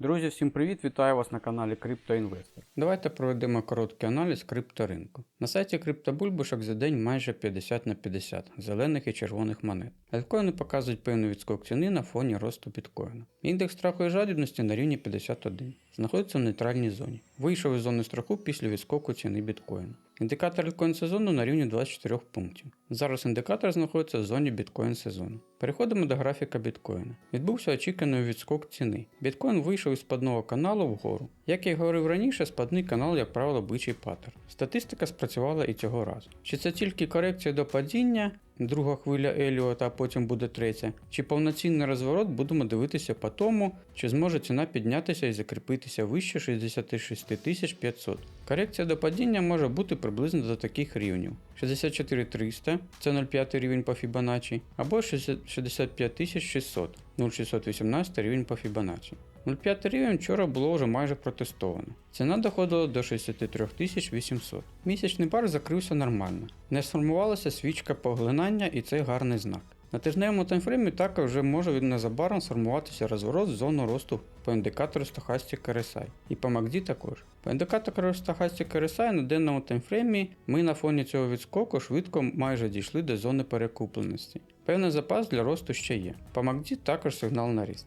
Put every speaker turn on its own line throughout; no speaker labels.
Друзі, всім привіт! Вітаю вас на каналі Криптоінвестор. Давайте проведемо короткий аналіз крипторинку. На сайті криптобульбушок за день майже 50 на 50 зелених і червоних монет. Альткоїни показують певний відскок ціни на фоні росту біткоїна. Індекс страху і жадібності на рівні 51. Знаходиться в нейтральній зоні. Вийшов із зони страху після відскоку ціни біткоїна. Індикатор альткоін сезону на рівні 24 пунктів. Зараз індикатор знаходиться в зоні біткоін сезону. Переходимо до графіка біткоїна. Відбувся очікуваний відскок ціни. Біткоін вийшов із спадного каналу вгору. Як я говорив раніше, спадний канал, як правило, бичий паттерн. Статистика спрацювала і цього разу. Чи це тільки корекція до падіння, друга хвиля Еліота, а потім буде третя, чи повноцінний розворот будемо дивитися по тому, чи зможе ціна піднятися і закріпитися вище 66 500. Корекція до падіння може бути приблизно до таких рівнів: 64 300, це 0,5 рівень по Fibonacci, або 65 600, 0,618 рівень по Fibonacci. 0,5 рівень вчора було вже майже протестовано. Ціна доходила до 63 800. Місячний бар закрився нормально. Не сформувалася свічка поглинання і це гарний знак. На тижневому таймфреймі також вже може незабаром сформуватися розворот в зону росту по індикатору Stochastic RSI. І по MACD також. По індикатору Stochastic RSI на денному таймфреймі ми на фоні цього відскоку швидко майже дійшли до зони перекупленості. Певний запас для росту ще є. По MACD також сигнал на ріст.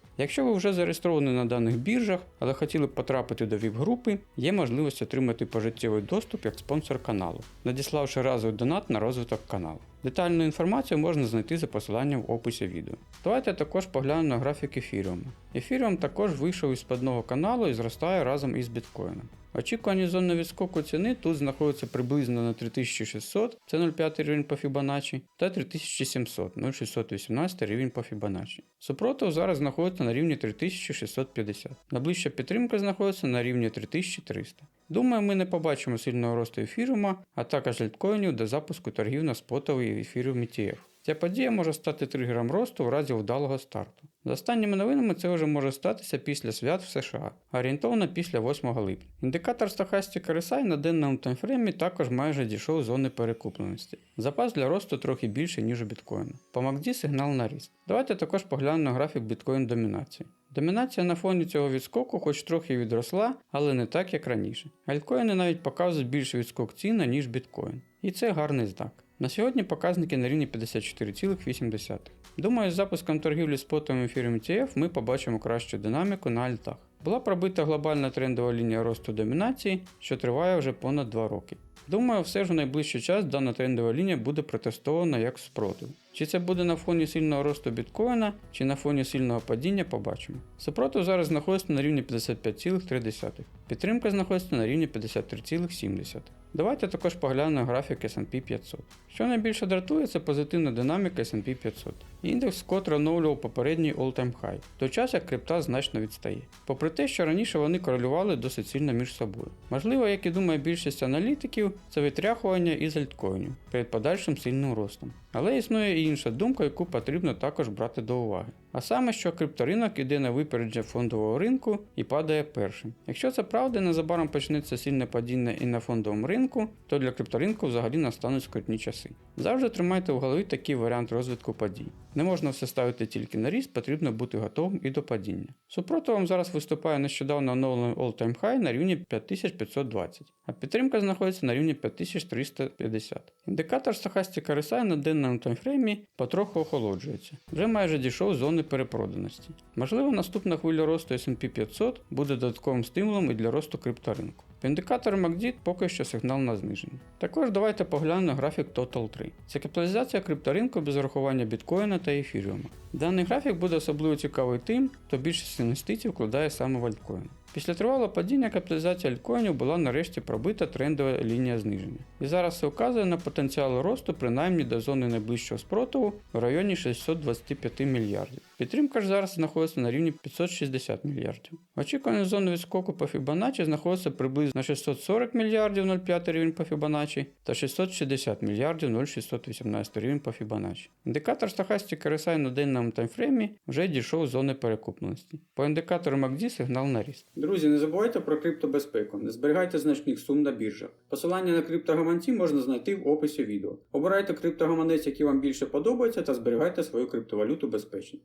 Якщо ви вже зареєстровані на даних біржах, але хотіли б потрапити до ВІП-групи, є можливість отримати пожиттєвий доступ як спонсор каналу, надіславши разовий донат на розвиток каналу. Детальну інформацію можна знайти за посиланням в описі відео. Давайте також поглянемо на графік ефіріуму. Ефіріум також вийшов із спадного каналу і зростає разом із біткоїном. Очікувані зони відскоку ціни тут знаходяться приблизно на 3600, це 0,5 рівень по Fibonacci, та 3700, 0,618 рівень по Fibonacci. Супротив зараз знаходиться на рівні 3650. Найближча підтримка знаходиться на рівні 3300. Думаю, ми не побачимо сильного росту ефіріума, а також альткоїнів до запуску торгів на спотовий ефіріум ETF. Ця подія може стати тригером росту в разі вдалого старту. За останніми новинами це вже може статися після свят в США, орієнтовно після 8 липня. Індикатор Stochastic RSI на денному таймфреймі також майже дійшов зони перекупленості. Запас для росту трохи більше, ніж у біткоїна. По MACD сигнал на ріст. Давайте також поглянемо графік біткоін домінації. Домінація на фоні цього відскоку хоч трохи відросла, але не так як раніше. Альткоїни навіть показують більший відскок ціна, ніж біткоін. І це гарний знак. На сьогодні показники на рівні 54,8. Думаю, з запуском торгівлі спотовим ефіром ETF ми побачимо кращу динаміку на альтах. Була пробита глобальна трендова лінія росту домінації, що триває вже понад 2 роки. Думаю, все ж у найближчий час дана трендова лінія буде протестована як спротив. Чи це буде на фоні сильного росту біткоїна, чи на фоні сильного падіння, побачимо. Супротив зараз знаходиться на рівні 55,3. Підтримка знаходиться на рівні 53,7. Давайте також поглянемо графік S&P 500. Що найбільше дратує, це позитивна динаміка S&P 500. Індекс вкотре оновлював попередній all-time high, в той час як крипта значно відстає. Попри те, що раніше вони корелювали досить сильно між собою. Можливо, як і думає більшість аналітиків, це витряхування із альткоїнів перед подальшим сильним ростом. Але існує і інша думка, яку потрібно також брати до уваги. А саме, що крипторинок іде на випередження фондового ринку і падає першим. Якщо це правда, незабаром почнеться сильне падіння і на фондовому ринку, то для крипторинку взагалі настануть скрутні часи. Завжди тримайте в голові такий варіант розвитку подій. Не можна все ставити тільки на ріст, потрібно бути готовим і до падіння. Супротивом зараз виступає нещодавно оновлений all-time high на рівні 5520, а підтримка знаходиться на рівні 5350. Індикатор Stochastic RSI на денному таймфреймі потроху охолоджується, вже майже дійшов зони перепроданості. Можливо, наступна хвиля росту S&P 500 буде додатковим стимулом і для росту крипторинку. По індикатор MACD поки що сигнал на зниження. Також давайте поглянемо графік Total 3. Це капіталізація крипторинку без урахування біткоїна та ефіріума. Даний графік буде особливо цікавий тим, хто більшість інвестицій вкладає саме в альткоїни. Після тривалого падіння капіталізація альткоїнів була нарешті пробита трендова лінія зниження. І зараз це вказує на потенціал росту принаймні до зони найближчого спротиву в районі 625 мільярдів. Підтримка ж зараз знаходиться на рівні 560 мільярдів. Очікувана зона відскоку по Fibonacci знаходиться приблизно на 640 мільярдів 0,5 рівень по Fibonacci та 660 мільярдів 0,618 рівень по Fibonacci. Індикатор Stochastic RSI на денному таймфреймі вже дійшов зони перекупленості. По індикатору MACD сигнал на ріст. Друзі, не забувайте про криптобезпеку, не зберігайте значних сум на біржах. Посилання на криптогаманці можна знайти в описі відео. Обирайте криптогаманець, який вам більше подобається, та зберігайте свою криптовалюту безпечно.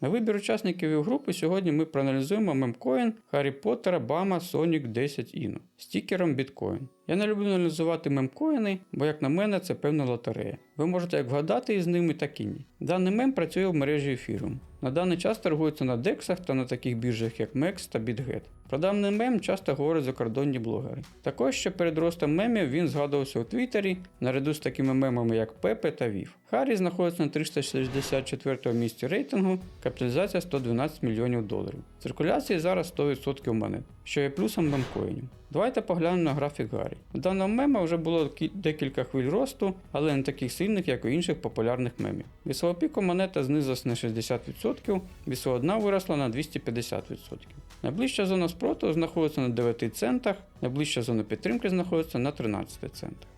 На вибір учасників групи сьогодні ми проаналізуємо мемкоін Харрі Поттера Бама Sonic 10 Inno з тікером Bitcoin. Я не люблю аналізувати мемкоїни, бо, як на мене, це певна лотерея. Ви можете як вгадати із ними, так і ні. Даний мем працює в мережі Ethereum. На даний час торгується на дексах та на таких біржах, як MEX та BitGet. Про даний мем часто говорять закордонні блогери. Також ще перед ростом мемів він згадувався у Твіттері наряду з такими мемами, як Пепе та Вів. Харрі знаходиться на 364 місці рейтингу, капіталізація 112 мільйонів доларів. Циркуляції зараз 100% монет, що є плюсом мемкоїнів. Давайте поглянемо на графік Гаррі. У даного мема вже було декілька хвиль росту, але не таких сильних, як у інших популярних мемів. Від свого піку монета знизилась на 60%, від свого дна виросла на 250%. Найближча зона спроту знаходиться на 9 центах, найближча зона підтримки знаходиться на 13 центах.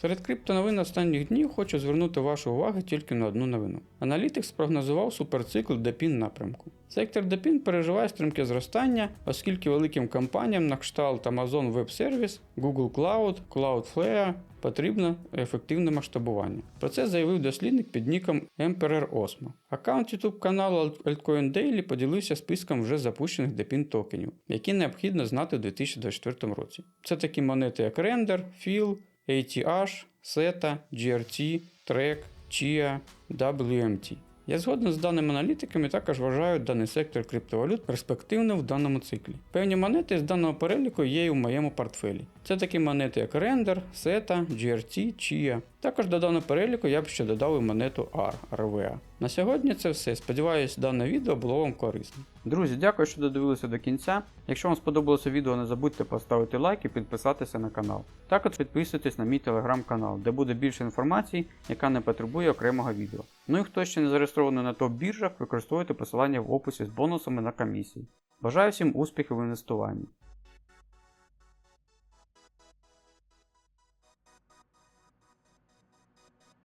Серед криптоновин останніх днів хочу звернути вашу увагу тільки на одну новину. Analytics спрогнозував суперцикл Депін напрямку. Сектор Депін переживає стрімке зростання, оскільки великим компаніям на кшталт Amazon Web Service, Google Cloud, Cloudflare потрібно ефективне масштабування. Про це заявив дослідник під ніком Emperor Osmo. Аккаунт YouTube каналу Altcoin Daily поділився списком вже запущених депін токенів, які необхідно знати у 2024 році. Це такі монети, як Render, Fill, ATH, SETA, GRT, TREC, CHIA, WMT. Я згоден з даними аналітиками також вважаю даний сектор криптовалют перспективним в даному циклі. Певні монети з даного переліку є і в моєму портфелі. Це такі монети, як Render, SETA, GRT, CHIA. Також до даного переліку я б ще додав і монету R, RVA. На сьогодні це все. Сподіваюсь, дане відео було вам корисним. Друзі, дякую, що додивилися до кінця. Якщо вам сподобалося відео, не забудьте поставити лайк і підписатися на канал. Також підписуйтесь на мій телеграм-канал, де буде більше інформації, яка не потребує окремого відео. Ну і хто ще не зареєстрований на топ-біржах, використовуйте посилання в описі з бонусами на комісії. Бажаю всім успіхів в інвестуванні.